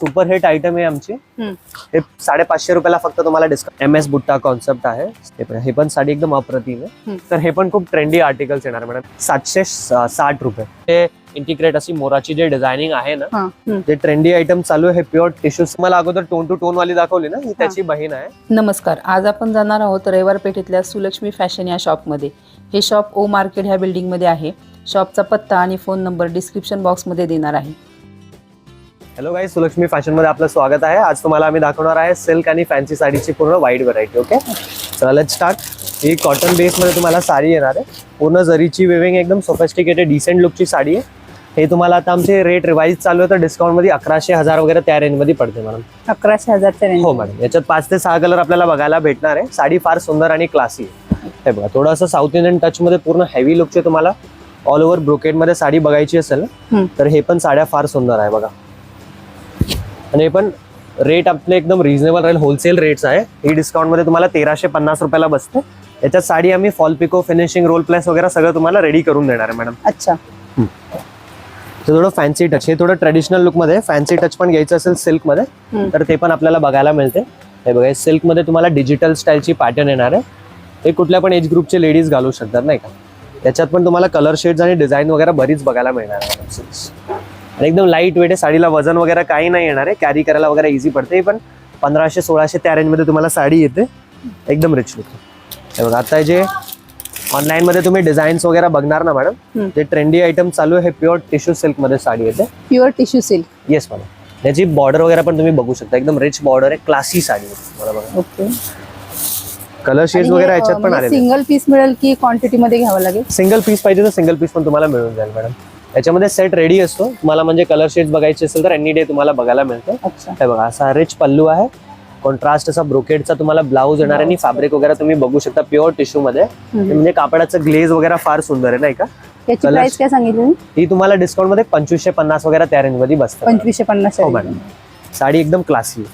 Super hit item आहे आमची. हे साडेपाचशे रुपयाला फक्त तुम्हाला डिस्काउंट एम एस बुट्टा कॉन्सेप्ट आहे. हे पण- साडी एकदम अप्रतिम आहे. तर हे पण खूप ट्रेंडी आर्टिकल्स येणार मॅडम सातशे साठ रुपये. हे इंटिग्रेट अशी मोराची जे डिझायनिंग आहे ना. जे ट्रेंडी आयटम चालू आहे हे प्युअर टिश्यूज मला अगोदर टोन टू टोन वाली दाखवली ना ही त्याची बहीण आहे. नमस्कार. आज आपण जाणार आहोत रविवार पेठेतल्या सुलक्ष्मी फॅशन या शॉपमध्ये हे शॉप ओ मार्केट ह्या बिल्डिंगमध्ये आहे. शॉपचा पत्ता आणि फोन नंबर डिस्क्रिप्शन बॉक्समध्ये देणार आहे. हॅलो गाई सुलक्ष्मी फॅशनमध्ये आपलं स्वागत आहे. आज तुम्हाला आम्ही दाखवणार आहे सिल्क आणि फॅन्सी साडीची पूर्ण वाईड व्हरायटी ओके चला लेट स्टार्ट ही कॉटन बेस मध्ये तुम्हाला साडी येणार आहे. पूर्ण जरीची वेविंग एकदम सोफेस्टिकेटेड डिसेंट लुकची साडी आहे. हे तुम्हाला आता आमचे रेट रिवाईज चालू आहे तर डिस्काउंटमध्ये अकराशे हजार वगैरे त्या रेंजमध्ये पडते मॅडम अकराशे हजारच्या हो मॅडम याच्यात पाच ते सहा कलर आपल्याला बघायला भेटणार आहे. साडी फार सुंदर आणि क्लासी आहे. हे बघा थोडं असं साऊथ इंडियन टच मध्ये पूर्ण हेवी लुकचे तुम्हाला ऑल ओव्हर ब्रोकेडमध्ये साडी बघायची असेल ना. तर हे पण साड्या फार सुंदर आहे बघा. आणि हे पण रेट आपले एकदम रिझनेबल राहील. होलसेल रेट्स आहे. ही डिस्काउंटमध्ये तुम्हाला तेराशे पन्नास रुपयाला बसते. याच्यात साडी आम्ही fall picot finishing roll place वगैरे सगळं तुम्हाला रेडी करून देणार आहे मॅडम अच्छा. थोडं फॅन्सी टच हे थोडं ट्रेडिशनल लुकमध्ये फॅन्सी टच पण घ्यायचं असेल सिल्कमध्ये. तर ते पण आपल्याला बघायला मिळते. हे बघा सिल्कमध्ये तुम्हाला डिजिटल स्टाईलची पॅटर्न येणार आहे. हे कुठल्या पण एज ग्रुपचे लेडीज घालू शकतात नाही का? याच्यात पण तुम्हाला कलर शेड्स आणि डिझाईन वगैरे बरीच बघायला मिळणार आहे. आणि एकदम लाइट वेट आहे. साडीला वजन वगैरे काही नाही येणार आहे. कॅरी करायला वगैरे इझी पडते पण पंधराशे सोळाशे त्या रेंजमध्ये तुम्हाला साडी येते. एकदम रिच लुक हे बघा आता जे ऑनलाईन मध्ये तुम्ही डिझाईन्स वगैरे बघणार ना मॅडम. जे ट्रेंडी आयटम चालू आहे. प्युअर टिश्यू सिल्कमध्ये साडी येते. Pure tissue silk yes madam याची बॉर्डर वगैरे पण तुम्ही बघू शकता. एकदम रिच बॉर्डर आहे. क्लासी साडी आहे. मला बघा ओके कलर शेड्स वगैरे याच्यात पण आलेले सिंगल पीस मिळेल की क्वांटिटी मध्ये घ्यावं लागेल? सिंगल पीस पाहिजे तर सिंगल पीस पण तुम्हाला मिळून जाईल मॅडम याच्यामध्ये सेट रेडी असतो. तुम्हाला म्हणजे कलर शेड्स बघायचे असेल तर एनी डे तुम्हाला बघायला मिळतं. हे बघा असा रिच पल्लू आहे. कॉन्ट्रास्ट असा ब्रोकेडचा तुम्हाला ब्लाऊज येणार आणि फॅब्रिक वगैरे तुम्ही बघू शकता प्युअर टिश्यू मध्ये. म्हणजे कापडाचं ग्लेज वगैरे फार सुंदर आहे नाही का? काय सांगितली ही तुम्हाला डिस्काउंटमध्ये पंचवीसशे पन्नास वगैरे त्या रेंजमध्ये बसतं. पंचवीसशे पन्नास हो साडी एकदम क्लासी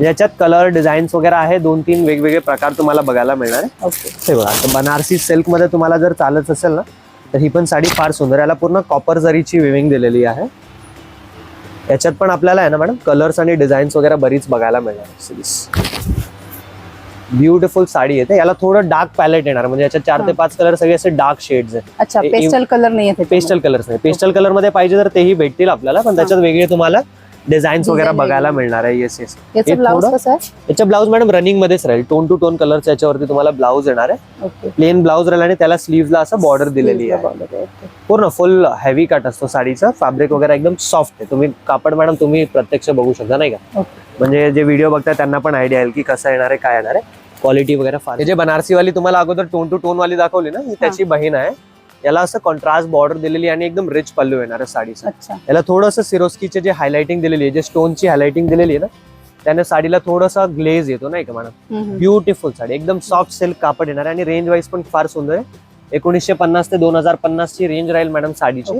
याच्यात कलर डिझाईन्स वगैरे आहे. दोन तीन वेगवेगळे प्रकार तुम्हाला बघायला मिळणार आहे. हे बनारसी सिल्कमध्ये तुम्हाला जर चालत असेल ना तर ही पण साडी फार सुंदर. याला पूर्ण कॉपर जरीची विविंग दिलेली आहे. याच्यात पण आपल्याला आहे ना मॅडम कलर्स आणि डिझाईन्स वगैरे बरीच बघायला मिळणार ब्युटिफुल साडी येते याला थोडं डार्क पॅलेट येणार म्हणजे याच्यात चार ते. पाच कलर सगळे असे डार्क शेड्स आहे अच्छा पेस्टल कलर नाही पेस्टल कलर्स नाही. पेस्टल कलरमध्ये पाहिजे तर तेही भेटतील आपल्याला पण त्याच्यात वेगळे तुम्हाला डिझाईन्स वगैरे बघायला. मिळणार आहे. येस येस याचं ब्लाऊज थोडं- कसं आहे? याच्या ब्लाऊज मॅडम रनिंग मध्येच राहील. टोन टू टोन कलर याच्यावरती तुम्हाला ब्लाऊज येणार आहे. ओके प्लेन ब्लाऊज राहील आणि त्याला स्लीव्हला असं बॉर्डर दिलेली आहे. पूर्ण फुल हेवी कट असतो साडीचा. फॅब्रिक वगैरे एकदम सॉफ्ट आहे. तुम्ही कापड मॅडम तुम्ही प्रत्यक्ष बघू शकता नाही का? म्हणजे जे व्हिडिओ बघताय त्यांना पण आयडिया येईल की कसं येणार आहे काय येणार आहे. क्वालिटी वगैरे फार हे जे बनारसी वाली तुम्हाला अगोदर टोन टू टोन वाली दाखवली ना ही. त्याची बहीण आहे. याला असं कॉन्ट्रास्ट बॉर्डर दिलेली आणि एकदम रिच पल्लू येणार आहे साडीचा याला थोडंसं सिरोस्कीचे जे हायलाइटिंग दिलेली आहे जे स्टोनची हायलाइटिंग दिलेली आहे ना त्याने साडीला थोडासा ग्लेज येतो नाही का मॅडम. ब्युटिफुल साडी एकदम सॉफ्ट सिल्क कापड येणार आहे आणि रेंज वाईज पण फार सुंदर आहे एकोणीसशे पन्नास ते दोन हजार पन्नास ची रेंज राहील मॅडम साडीची.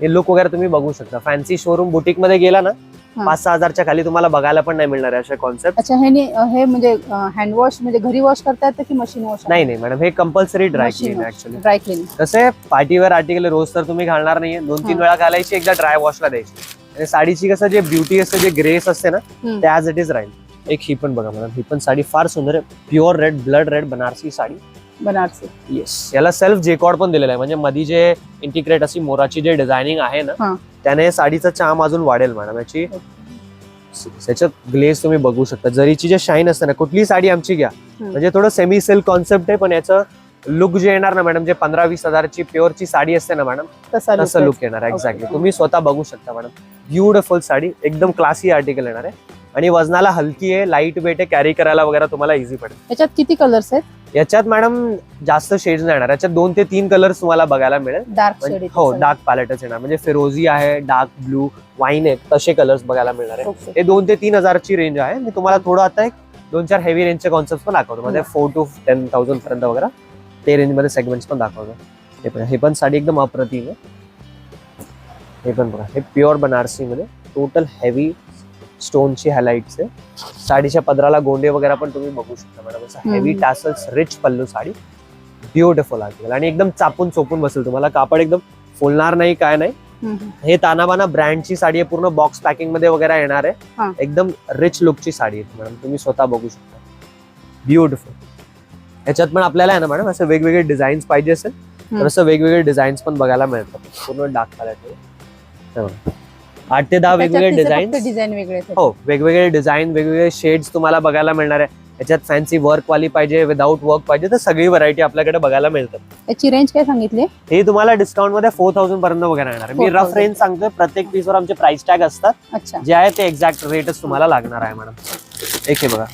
हे लुक वगैरे तुम्ही बघू शकता फॅन्सी शोरूम बुटीकमध्ये गेला ना. पाच सहा हजारच्या खाली तुम्हाला बघायला पण नाही मिळणार आहे असे कॉन्सेप्ट अच्छा हे हे म्हणजे हँड वॉश म्हणजे घरी वॉश करता येतं की मशीन वॉश नाही नाही मॅडम हे compulsory dry clean actually dry clean कसं आहे पार्टीवेअर आर्टिकल रोज तर तुम्ही घालणार नाहीये. दोन तीन. वेळा घालायची एकदा ड्राय वॉशला द्यायची. आणि साडीची कसं जे ब्युटी असते जे ग्रेस असते ना. ते ॲज इट इज राहील एक ही पण बघा मॅडम ही पण साडी फार सुंदर आहे. Pure red blood red Banarasi sari. Banarasi. Yes याला सेल्फ जेकॉर्ड पण दिलेलं आहे. म्हणजे मध्ये जे इंटिग्रेट अशी मोराची जे डिझायनिंग आहे. ना त्याने साडीचं चाम अजून वाढेल मॅडम. याची त्याच्यात ग्लेज तुम्ही बघू शकता. जरीची जे शाईन असते ना कुठली साडी आमची घ्या. म्हणजे थोडं सेमी सिल्क कॉन्सेप्ट आहे पण याचं लुक जे येणार ना मॅडम जे पंधरा वीस हजारची प्युअरची साडी असते ना मॅडम तसा. लुक येणार. एक्झॅक्टली. तुम्ही स्वतः बघू शकता मॅडम. ब्युटिफुल साडी एकदम क्लासी आर्टिकल येणार आहे. आणि वजनाला हलकी आहे लाइट वेट आहे कॅरी करायला वगैरे तुम्हाला इझी पडेल. याच्यात किती कलर्स आहेत? याच्यात मॅडम जास्त शेड्स नाही येणार. याच्यात दोन ते तीन कलर्स तुम्हाला बघायला मिळेल. डार्क म्हणजे- शेड हो डार्क पॅलेटच येणार. म्हणजे फिरोझी आहे डार्क ब्लू वाईन आहेत तसे कलर्स बघायला मिळणार आहे. हे दोन ते तीन हजारची रेंज आहे. मी तुम्हाला थोडं आता एक दोन चार हेवी रेंजचे कॉन्सेप्ट पण दाखवतो. म्हणजे फोर टू टेन थाउजंड पर्यंत वगैरे ते रेंजमध्ये सेगमेंट्स पण दाखवतो. हे पण हे पण साडी एकदम अप्रतिम आहे. हे पण बघा हे प्युअर बनारसी मध्ये टोटल हेवी स्टोनची हायलाइट्स आहे. साडीच्या पदराला गोंडे वगैरे पण तुम्ही बघू शकता मॅडम असं. Heavy tassels rich pallu sari. Beautiful article आणि एकदम चापून चोपून बसेल तुम्हाला. कापड एकदम फुलणार नाही काय नाही. हे तानाबाना ब्रँडची साडी आहे. पूर्ण बॉक्स पॅकिंगमध्ये वगैरे येणार. आहे. एकदम रिच लुकची साडी आहे मॅडम तुम्ही स्वतः बघू शकता. ब्युटिफुल ह्याच्यात पण आपल्याला आहे ना मॅडम असं वेगवेगळे डिझाईन्स पाहिजे असेल. तर असं वेगवेगळे डिझाईन्स पण बघायला मिळतात. पूर्ण डार्क कलर आठ ते दहा वेगवेगळे डिझाईन्स डिझाईन वेगळे. हो वेगवेगळे डिझाईन वेगवेगळे शेड्स तुम्हाला बघायला मिळणार आहे. याच्यात फॅन्सी वर्क वाली पाहिजे विदाऊट वर्क पाहिजे तर सगळी व्हरायटी आपल्याकडे बघायला मिळतात. याची रेंज काय सांगितली? हे तुम्हाला डिस्काउंटमध्ये फोर थाउजंड पर्यंत वगैरे येणार. मी 4,000. रफ रेंज सांगतोय प्रत्येक पीसवर आमचे प्राइस टॅग असतात. जे आहे ते एक्झॅक्ट रेटच तुम्हाला लागणार आहे मॅडम एक हे बघा.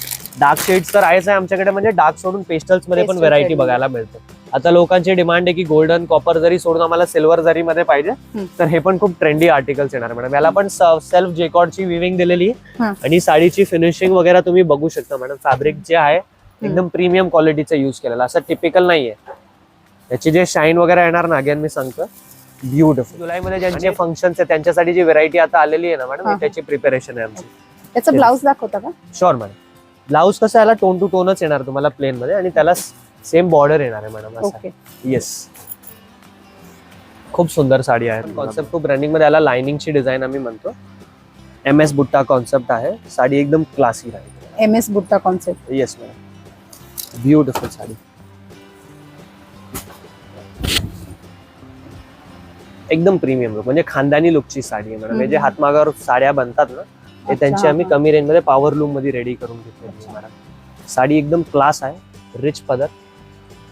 डार्क शेड्स तर आहेच आहे आमच्याकडे म्हणजे डार्क सोडून पेस्टल्समध्ये पण व्हरायटी बघायला मिळते. आता लोकांची डिमांड आहे की गोल्डन कॉपर जरी सोडून आम्हाला सिल्वर जरी मध्ये पाहिजे. तर हे पण खूप ट्रेंडी आर्टिकल्स येणार मॅडम याला पण सेल्फ जेकॉर्डची विविंग दिलेली आहे. आणि साडीची फिनिशिंग वगैरे तुम्ही बघू शकता मॅडम फॅब्रिक जे आहे एकदम प्रीमियम क्वालिटीचं युज केलेलं. असं टिपिकल नाहीये. याची जे शाईन वगैरे येणार ना अगेन मी सांगतो ब्युटिफुल जुलैमध्ये ज्यांचे फंक्शन्स आहे त्यांच्यासाठी जी व्हरायटी आता आलेली आहे ना मॅडम. त्याची प्रिपेरेशन आहे आमची. त्याचा. ब्लाऊज दाखवता का? शुअर मॅडम ब्लाऊज कसं याला टोन टू टोनच येणार तुम्हाला प्लेन मध्ये आणि त्याला सेम बॉर्डर येणार आहे मॅडम असं. ओके. येस खूप सुंदर साडी आहे. कॉन्सेप्ट खूप रनिंगमध्ये याला लाइनिंगची डिझाईन आम्ही म्हणतो. एम एस बुट्टा कॉन्सेप्ट आहे. साडी एकदम क्लासी राहील एम एस बुट्टा concept yes madam beautiful sari. एकदम प्रीमियम लुक म्हणजे खानदानी लुकची साडी आहे मॅडम हे जे. हातमागावर साड्या बनतात ना ते त्यांची आम्ही कमी रेंजमध्ये पॉवर लूममध्ये रेडी करून घेतलेली आहे मॅडम साडी एकदम क्लास आहे. रिच पदर.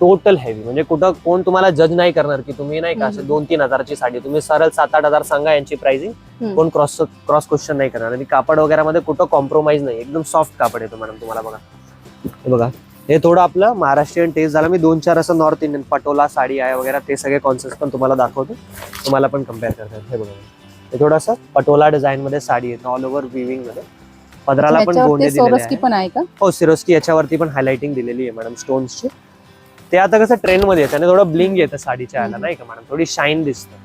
टोटल हेवी म्हणजे कुठं कोण तुम्हाला जज नाही करणार की तुम्ही नाही का असं. दोन तीन हजारची साडी तुम्ही सरळ सात आठ हजार सांगा यांची प्राइसिंग. कोण क्रॉस क्रॉस क्वेश्चन नाही करणार. आणि कापड वगैरे मध्ये कुठं कॉम्प्रोमाइज नाही. एकदम सॉफ्ट कापड येतो मॅडम तुम्हाला बघा. हे बघा. हे थोडं आपलं महाराष्ट्रीयन टेस्ट झाला. मी दोन चार असं नॉर्थ इंडियन पटोला साडी आहे वगैरे ते सगळे कॉन्सेप्ट पण तुम्हाला दाखवतो. तुम्हाला पण कंपेअर करता येईल. हे बघा. हे थोडंसं पटोला डिझाईन मध्ये साडी येते. All over विविंगमध्ये. पदराला पण गोंडे दिलेले आहे. पण आहे का? हो सिरोस्की याच्यावरती पण हायलाइटिंग दिलेली आहे मॅडम स्टोन्सची ते आता कसं ट्रेंडमध्ये येतं आणि थोडं ब्लिंग येतं साडीच्या याला. नाही का मॅडम? थोडी शाईन दिसतं.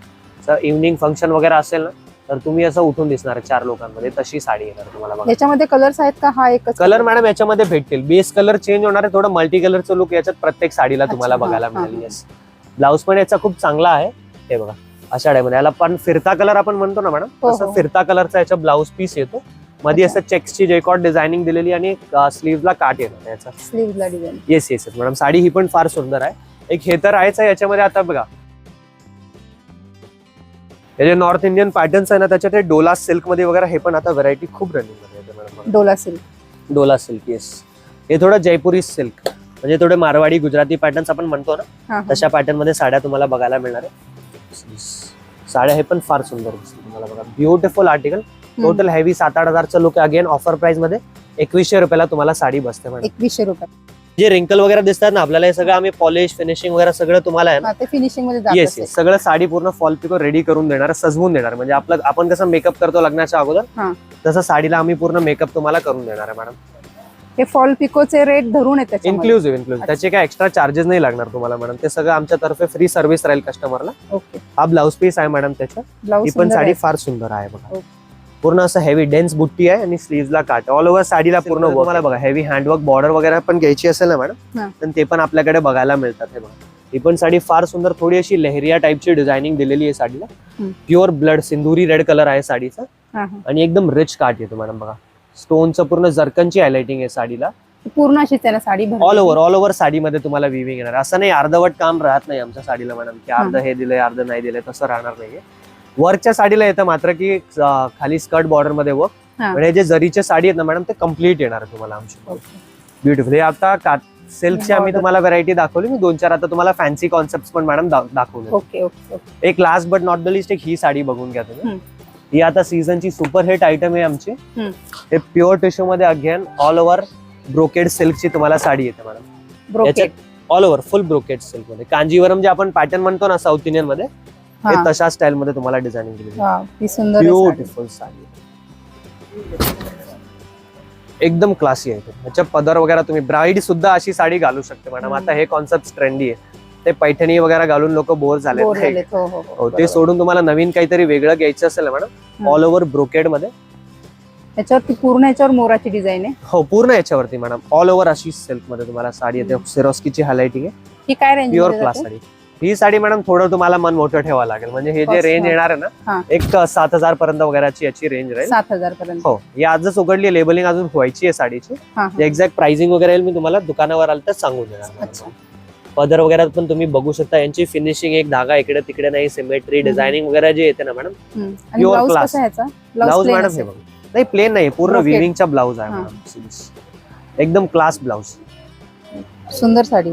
जर इव्हनिंग फंक्शन वगैरे असेल ना तर तुम्ही असं उठून दिसणार चार लोकांमध्ये तशी साडी येणार तुम्हाला याच्यामध्ये कलर्स आहेत का? हा एकच कलर मॅडम याच्यामध्ये भेटतील. बेस कलर चेंज होणार आहे थोडं मल्टी कलरचं लुक याच्यात प्रत्येक साडीला तुम्हाला बघायला मिळेल. येस ब्लाऊज पण याचा खूप चांगला आहे. हे बघा अशा मध्ये याला पण फिरता कलर आपण म्हणतो ना मॅडम हो, तसं हो. फिरता कलरचा याचा ब्लाऊज पीस येतो. मध्ये. असं चेक्सची जेकॉट डिझायनिंग दिलेली आणि स्लीव्हला काट येणार याचा. स्लीव्हला design yes yes madam sari ही पण फार सुंदर आहे. एक हे तर आहेच आहे याच्यामध्ये. आता बघा. हे जे नॉर्थ इंडियन पॅटर्न्स आहे ना त्याच्यात हे डोला सिल्कमध्ये वगैरे हे पण आता व्हरायटी खूप रनिंगमध्ये येते madam Dola silk Dola silk yes हे थोडं जयपुरी सिल्क म्हणजे थोडे मारवाडी गुजराती पॅटर्न्स आपण म्हणतो ना हा, हा. तशा पॅटर्नमध्ये साड्या तुम्हाला बघायला मिळणार आहे. साड्या हे पण फार सुंदर दिसतील तुम्हाला बघा. ब्युटिफुल आर्टिकल टोटल हेवी सात आठ हजारचं लुक अगेन ऑफर प्राइसमध्ये एकवीसशे रुपयाला तुम्हाला साडी बसते मॅडम एकवीसशे रुपये. जे रिंकल वगैरे दिसतात ना आपल्याला हे सगळं आम्ही पॉलिश फिनिशिंग वगैरे सगळं तुम्हाला आहे ना. ते फिनिशिंगमध्ये जात येस असेल. येस सगळं साडी पूर्ण फॉल पिको रेडी करून देणार सजवून देणार. म्हणजे आपलं आपण कसं मेकअप करतो लग्नाच्या हा. अगोदर तसं साडीला आम्ही पूर्ण मेकअप तुम्हाला करून देणार आहे मॅडम हे फॉल पिकोचे रेट धरून आहेत त्याच्यामध्ये. इन्क्लुझिव्ह इन्क्लुझिव्ह त्याचे काय एक्स्ट्रा चार्जेस नाही लागणार तुम्हाला मॅडम ते सगळं आमच्या तर्फे फ्री सर्व्हिस राहील कस्टमरला ओके हा ब्लाऊज पीस आहे मॅडम त्याच्या ही पण साडी फार सुंदर आहे बघा. ओके. पूर्ण असं हेवी डेन्स बुट्टी आहे आणि स्लीव्हला काट ऑल ओव्हर साडीला पूर्ण तुम्हाला बघा हेवी हँडवर्क बॉर्डर वगैरे पण घ्यायची असेल ना मॅडम. तर ते पण आपल्याकडे बघायला मिळतात हे बघा. ही पण साडी फार सुंदर थोडी अशी लेहरिया टाईपची डिझायनिंग दिलेली आहे साडीला. प्युअर ब्लड सिंदुरी रेड कलर आहे साडीचा. आणि एकदम रिच काट येतो मॅडम बघा. स्टोनचं पूर्ण जर्कनची हायलाइटिंग आहे साडीला. पूर्ण अशीच आहे ना साडी. ऑल ओव्हर ऑल ओव्हर साडीमध्ये तुम्हाला विविंग येणार. असं नाही अर्धवट काम राहत नाही आमच्या साडीला मॅडम की अर्ध हे दिलंय अर्ध नाही दिलंय तसं राहणार नाहीये. वर्कच्या साडीला येतं मात्र की खाली स्कर्ट बॉर्डरमध्ये वर्क हा. म्हणजे जे जरीच्या साडी आहेत ना मॅडम ते कंप्लीट येणार आहे तुम्हाला आमची. ब्युटिफुल हे आता सिल्कची आम्ही. तुम्हाला व्हरायटी दाखवली मी दोन चार आता तुम्हाला फॅन्सी कॉन्सेप्ट पण मॅडम दाखवले ओके ओके ओके एक last but not the least एक ही साडी बघून घ्या तुम्ही. ही आता सीझनची सुपर हिट आयटम आहे आमची. हे प्युअर टिश्यू मध्ये अगेन ऑल ओव्हर ब्रोकेड सिल्कची तुम्हाला साडी येते madam all over full brocade सिल्कमध्ये कांजीवरम जे आपण पॅटर्न म्हणतो ना साऊथ इंडियनमध्ये हा तशा स्टाईल मध्ये तुम्हाला डिझायनिंग आहे. साडी. ब्युटिफुल साडी. एकदम क्लासी आहे ह्याच्या पदर वगैरे तुम्ही ब्राईड सुद्धा अशी साडी घालू शकते मॅडम. आता हे कॉन्सेप्ट ट्रेंडी आहे. ते पैठणी वगैरे घालून लोक बोर झाले ते. सोडून तुम्हाला नवीन काहीतरी वेगळं घ्यायचं असेल मॅडम. All over ब्रोकेडमध्ये. याच्यावरती पूर्ण याच्यावर मोराची डिझाईन आहे. हो पूर्ण याच्यावरती मॅडम. ऑल ओव्हर अशी सिल्कमध्ये तुम्हाला साडी येते. सिरोस्कीची हायलाइटिंग आहे. ही काय रेंज प्युअर क्लास साडी. ही साडी मॅडम थोडं तुम्हाला मन मोठं ठेवावं लागेल म्हणजे हे जे रेंज. येणार आहे. ना एक सात हजार पर्यंत वगैरेची याची रेंज राहील सात हजार पर्यंत हो ही आजच उघडली लेबलिंग अजून व्हायची आहे साडीची. एक्झॅक्ट प्राइसिंग वगैरे मी तुम्हाला दुकानावर आलं तर सांगून देणार पदर वगैरे पण तुम्ही बघू शकता यांची फिनिशिंग एक धागा इकडे तिकडे नाही सिमेट्री डिझायनिंग वगैरे जे येते ना मॅडम. आणि Pure ब्लाऊज मॅडम हे. बघा नाही प्लेन नाही पूर्ण. विविंगचा ब्लाऊज आहे. मॅडम एकदम क्लास ब्लाऊज सुंदर साडी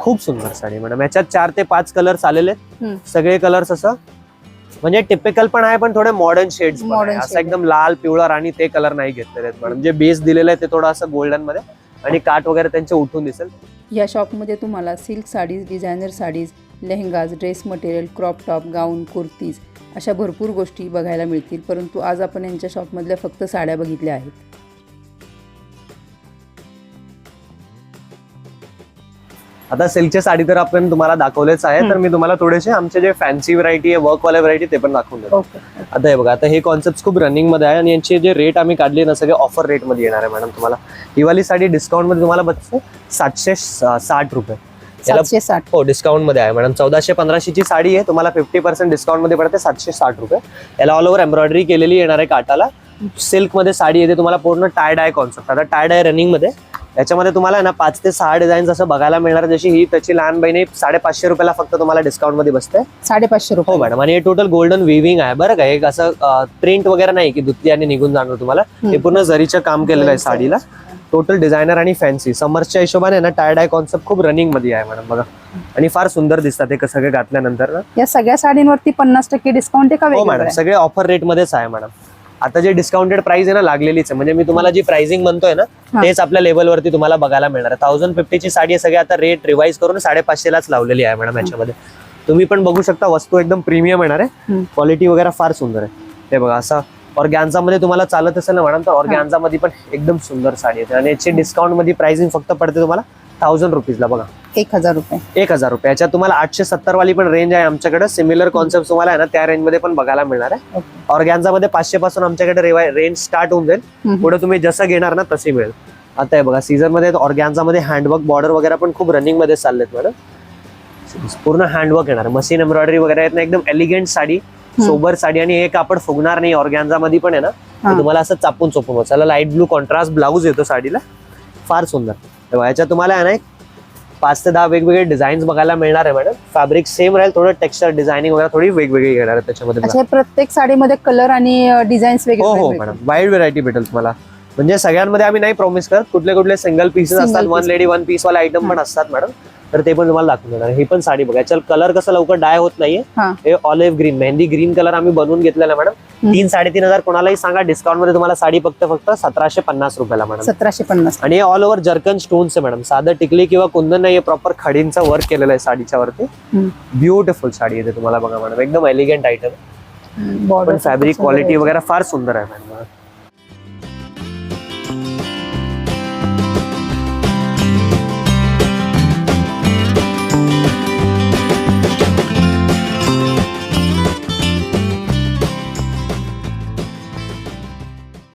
खूप सुंदर साडी मॅडम याच्यात चार ते पाच कलर्स आलेले आहेत. सगळे कलर्स असं. म्हणजे टिपिकल पण आहे पण थोडे मॉडर्न शेड्स Modern असं एकदम लाल पिवळा राणी ते कलर नाही घेतलेले आहेत मॅडम जे बेस दिलेलं आहे ते थोडं असं गोल्डनमध्ये. आणि काट वगैरे त्यांचे उठून दिसेल. या शॉपमध्ये तुम्हाला silk saris designer saris lehengas dress material crop top gown kurtis अशा भरपूर गोष्टी बघायला मिळतील. परंतु आज आपण यांच्या शॉपमधल्या फक्त साड्या बघितल्या आहेत. आता सिल्कची साडी तर आपण तुम्हाला दाखवलेच आहे तर. मी तुम्हाला थोडेसे आमचे जे फॅन्सी व्हरायटी आहे वर्क वाले व्हरायटी ते पण दाखवून देतो. आता हे बघा आता हे कॉन्सेप्ट खूप रनिंगमध्ये आहे आणि यांचे जे रेट आम्ही काढले ना सगळे ऑफर रेटमध्ये येणार आहे मॅडम तुम्हाला. ही वाली साडी डिस्काउंटमध्ये तुम्हाला बसते सातशे साठ रुपये. याला साठ. हो डिस्काउंटमध्ये आहे मॅडम चौदाशे पंधराशेची साडी आहे तुम्हाला फिफ्टी पर्सेंट डिस्काउंटमध्ये पडते सातशे साठ रुपये. याला ऑल ओव्हर एम्ब्रॉयडरी केलेली येणार आहे काटाला. सिल्कमध्ये साडी येते तुम्हाला पूर्ण टाय डाय कॉन्सेप्ट आता टाय डाय रनिंगमध्ये याच्यामध्ये तुम्हाला ना पाच ते सहा डिझाईन्स असं बघायला मिळणार. जशी ही त्याची लहान बहिणी साडेपाचशे रुपयाला फक्त तुम्हाला डिस्काउंटमध्ये बसते. साडेपाचशे हो रुपये मॅडम आणि हे टोटल गोल्डन विविंग आहे. बरं का एक असं प्रिंट वगैरे नाही की धुतली आणि निघून जाणार तुम्हाला. हे. पूर्ण जरीचं काम केलेलं आहे. साडीला. टोटल डिझायनर आणि फॅन्सी समर्सच्या हिशोबाने ना टाय डाय कॉन्सेप्ट खूप रनिंगमध्ये आहे मॅडम बघा. आणि फार सुंदर दिसतात हे सगळे घातल्यानंतर. ना या सगळ्या साडींवरती पन्नास टक्के डिस्काउंट आहे का हो मॅडम? सगळे ऑफर रेट मध्येच आहे मॅडम. आता जे डिस्काउंटेड प्राइस आहे ना लागलेलीच आहे. म्हणजे मी तुम्हाला जी प्राइसिंग म्हणतोय ना. तेच आपल्या लेवलवरती तुम्हाला बघायला मिळणार आहे. थाउजंड फिफ्टीची साडी सगळी आता रेट रिवाइज करून साडेपाचशेलाच लावलेली आहे मॅडम याच्यामध्ये. तुम्ही पण बघू शकता वस्तू एकदम प्रीमियम येणार आहे. क्वालिटी वगैरे फार सुंदर आहे. हे बघा असं ऑर्गॅन्झा मध्ये तुम्हाला चालत असेल ना मॅडम तर ऑर्गॅन्झा मध्ये पण एकदम सुंदर साडी येते. आणि याची डिस्काउंटमध्ये प्राइसिंग फक्त पडते तुम्हाला थाउजंड रुपीजला बघा. एक हजार रुपये. एक हजार रुपये. याच्यात तुम्हाला आठशे सत्तर वाली पण रेंज आहे आमच्याकडे. सिमिलर कॉन्सेप्ट तुम्हाला आहे ना त्या रेंजमध्ये पण बघायला मिळणार आहे. ऑर्गॅन्झा मध्ये पाचशे पासून आमच्याकडे रेंज स्टार्ट होऊन जाईल. पुढे तुम्ही जसं घेणार ना तशी मिळेल. आता हे बघा सीझनमध्ये ऑर्गॅन्झा मध्ये हँडवर्क बॉर्डर वगैरे पण खूप रनिंगमध्ये चाललेत मॅडम पूर्ण हँडवर्क येणार. मशीन एम्ब्रॉयडरी वगैरे आहेत ना एकदम एलिगंट साडी सोबर साडी. आणि हे कापड फुगणार नाही ऑर्गॅन्झा मध्ये पण आहे ना. तुम्हाला असं चापून चोपून. त्याला लाइट ब्लू कॉन्ट्रास्ट ब्लाऊज येतो साडीला. फार सुंदर. हे बघा, याच्यात तुम्हाला आहे ना एक पाच ते दहा वेगवेगळे डिझाईन्स बघायला मिळणार आहे मॅडम फॅब्रिक सेम राहील थोडं टेक्स्चर डिझायनिंग वगैरे थोडी वेगवेगळी येणार आहे त्याच्यामध्ये अच्छा प्रत्येक साडीमध्ये कलर आणि डिझाईन्स हो वेगळे हो मॅडम वाईड व्हेरायटी भेटेल तुम्हाला. म्हणजे सगळ्यांमध्ये आम्ही नाही प्रॉमिस करत. कुठले कुठले सिंगल पीसेस Single असतात. One piece. Lady one piece वाले आयटम पण असतात मॅडम तर ते पण तुम्हाला दाखवून देणार. ही पण साडी बघा. चल कलर कसं लवकर डाय होत नाहीये. हा. हे olive green mehndi green colour आम्ही बनवून घेतलेला मॅडम. तीन साडेतीन हजार कोणालाही सांगा डिस्काउंटमध्ये तुम्हाला साडी फक्त फक्त सतराशे पन्नास रुपयाला मॅडम सतराशे पन्नास. आणि हे ऑल ओव्हर जर्कन स्टोन्स आहे मॅडम साधं टिकली किंवा कुंदन नाही प्रॉपर खडींचं वर्क केलेलं आहे साडीच्या वरती. ब्युटिफुल साडी येते तुम्हाला बघा मॅडम एकदम एलिगंट आयटम पण फॅब्रिक क्वालिटी वगैरे फार सुंदर आहे मॅडम